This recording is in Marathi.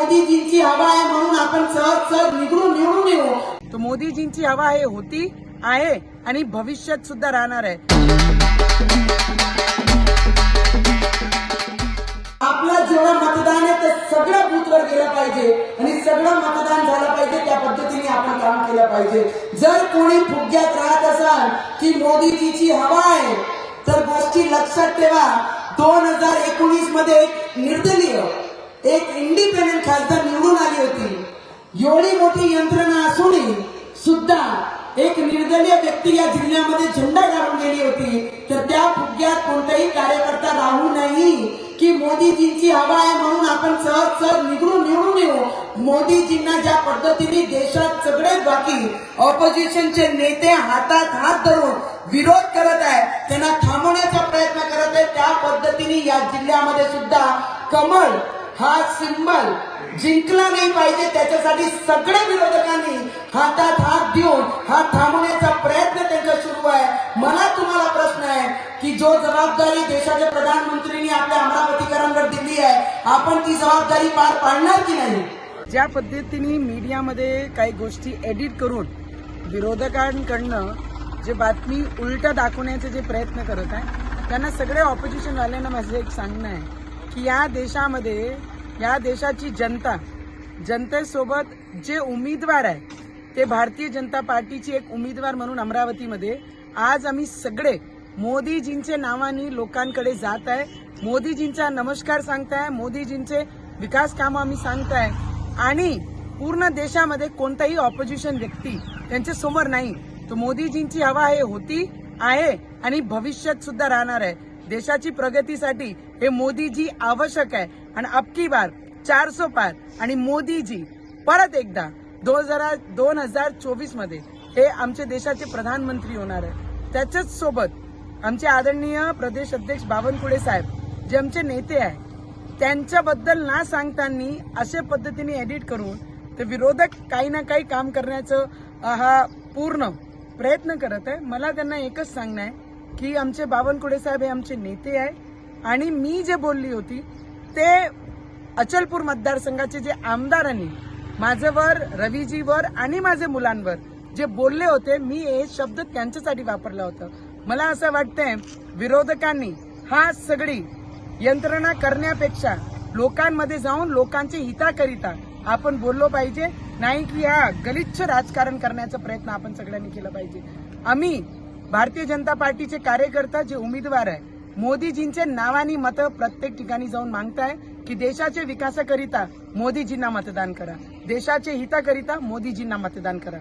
मोदीजींची हवा आहे म्हणून आपण सहज सहज निवडून निवडून येऊ. तो मोदीजींची हवा आहे होती आहे आणि भविष्यात सुद्धा राहणार आहे. आपलं जेवढं मतदान आहे ते सगळं बूथवर गेलं पाहिजे आणि सगळं मतदान झालं पाहिजे त्या पद्धतीने आपण काम केलं पाहिजे. जर कोणी फुग्यात राहत असाल की मोदीजीची हवा आहे तर गोष्टी लक्षात ठेवा. दोन हजार एकोणीसमध्ये निर्दलीय एक इंडिपेंडेंट खासदार निवडून आली होती. एवढी मोठी यंत्रणा असूनही सुद्धा एक निर्दलीय व्यक्ती या जिल्ह्यामध्ये झेंडा काढून गेली होती. तर त्या फुग्यात कोणताही कार्यकर्ता राहू नाही की मोदीजींची हवा आहे म्हणून आपण सहज सहज निवडून निवडून येऊ. मोदीजींना ज्या पद्धतीने देशात सगळे बाकी ऑपोजिशनचे नेते हातात हात धरून विरोध करत आहे त्यांना थांबवण्याचा प्रयत्न करत आहे त्या पद्धतीने या जिल्ह्यामध्ये सुद्धा कमळ हा सिंबल जिंकला नाही पाहिजे त्याच्यासाठी सगळ्या विरोधकांनी हातात हात देऊन हा थांबवण्याचा प्रयत्न त्यांचा सुरू आहे. मला तुम्हाला प्रश्न आहे की जो जबाबदारी देशाच्या प्रधानमंत्र्यांनी आपल्या अमरावतीकरांवर दिली आहे आपण ती जबाबदारी पार पाडणार की नाही? ज्या पद्धतीने मीडियामध्ये काही गोष्टी एडिट करून विरोधकांकडनं जे बातमी उलट दाखवण्याचे जे प्रयत्न करत आहे त्यांना सगळ्या ऑपोजिशनवाल्यांना माझं एक सांगणं आहे. की या देशामध्ये या देशाची जनता जनतेसोबत जे उमेदवार आहे ते भारतीय जनता पार्टीची एक उमेदवार म्हणून अमरावतीमध्ये आज आम्ही सगळे मोदीजींच्या नावाने लोकांकडे जात आहे. मोदीजींचा नमस्कार सांगताय मोदीजींचे विकास कामं आम्ही सांगताय. आणि पूर्ण देशामध्ये कोणताही ऑपोजिशन व्यक्ती त्यांच्यासमोर नाही. तो मोदीजींची हवा आहे होती आहे आणि भविष्यात सुद्धा राहणार आहे. देशाची प्रगतीसाठी हे मोदीजी आवश्यक आहे. आणि अबकी बार चारसो पार आणि मोदीजी परत एकदा दोन हजार दोन हजार चोवीसमध्ये हे आमच्या देशाचे प्रधानमंत्री होणार आहे त्याच्याच सोबत आमचे आदरणीय प्रदेश अध्यक्ष बावनकुळे साहेब जे आमचे नेते आहे त्यांच्याबद्दल ना सांगताना अशा पद्धतीने एडिट करून ते विरोधक काही ना काही काम करण्याचं हा पूर्ण प्रयत्न करत आहे. मला त्यांना एकच सांगणं आहे की आमचे बावनकुळे साहेब हे आमचे नेते आहे. आणि मी जे बोलली होती ते अचलपूर मतदारसंघाचे जे आमदारांनी माझ्यावर रवीजीवर आणि माझे मुलांवर जे बोलले होते मी हे शब्द त्यांच्यासाठी वापरला होता. मला असं वाटतंय विरोधकांनी हा सगळी यंत्रणा करण्यापेक्षा लोकांमध्ये जाऊन लोकांचे हिताकरिता आपण बोललो पाहिजे नाही की हा गलिच्छ राजकारण करण्याचा प्रयत्न आपण सगळ्यांनी केला पाहिजे. आम्ही भारतीय जनता पार्टीचे कार्यकर्ता जे उमेदवार आहे मोदीजींचे नावानी मतं प्रत्येक ठिकाणी जाऊन मागताय की देशाच्या विकासाकरिता मोदीजींना मतदान करा. देशाच्या हिताकरिता मोदीजींना मतदान करा.